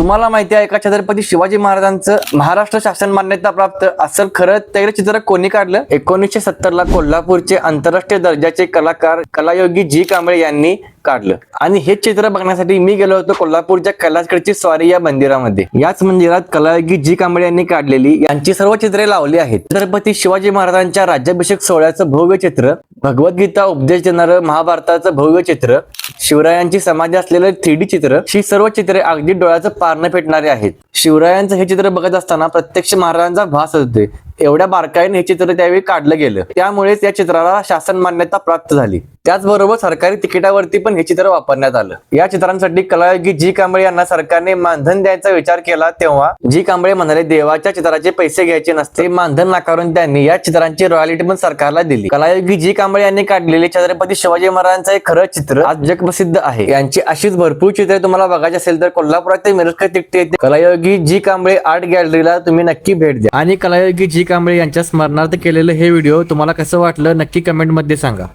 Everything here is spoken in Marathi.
तुम्हाला माहिती आहे का छत्रपती शिवाजी महाराजांचं महाराष्ट्र शासन मान्यता प्राप्त असल खरं ते चित्र कोणी काढलं? एकोणीसशे सत्तर ला कोल्हापूरचे आंतरराष्ट्रीय दर्जाचे कलाकार कलायोगी जी कांबळे यांनी काढलं. आणि हे चित्र बघण्यासाठी मी गेलो होतो कोल्हापूरच्या कैलासगडची स्वारी या मंदिरामध्ये. याच मंदिरात कलायोगी जी कांबळे यांनी काढलेली यांची सर्व चित्रे लावली आहेत. छत्रपती शिवाजी महाराजांच्या राज्याभिषेक सोहळ्याचं भव्य चित्र भगवद्गीता उपदेश देणारं महाभारताचं भव्य चित्र शिवरायांची समाधी असलेलं थ्री डी चित्र ही सर्व चित्रे अगदी डोळ्याचं पारणं फेटणारे आहेत. शिवरायांचं हे चित्र बघत असताना प्रत्यक्ष महाराजांचा भास होते एवढ्या बारकाईने हे चित्र त्यावेळी काढलं गेलं. त्यामुळेच या चित्राला शासन मान्यता प्राप्त झाली. त्याचबरोबर सरकारी तिकिटावरती पण हे चित्र वापरण्यात आलं. या चित्रांसाठी कलायोगी जी कांबळे यांना सरकारने मानधन द्यायचा विचार केला तेव्हा जी कांबळे म्हणाले देवाच्या चित्राचे पैसे घ्यायचे नसते मानधन नाकारून त्यांनी या चित्रांची रॉयलिटी पण सरकारला दिली. कलायोगी जी कांबळे यांनी काढलेले छत्रपती शिवाजी महाराजांचं एक खरं चित्र आज जगप्रसिद्ध आहे. यांची अशीच भरपूर चित्रे तुम्हाला बघायची असेल तर कोल्हापुरात ते मिरजकर तिकटे कलायोगी कलायोगी जी कांबळे आर्ट गॅलरीला तुम्ही नक्की भेट द्या. आणि कलायोगी जी कांबळे यांच्या स्मरणार्थ केलेलं हे व्हिडिओ तुम्हाला कसं वाटलं नक्की कमेंटमध्ये सांगा.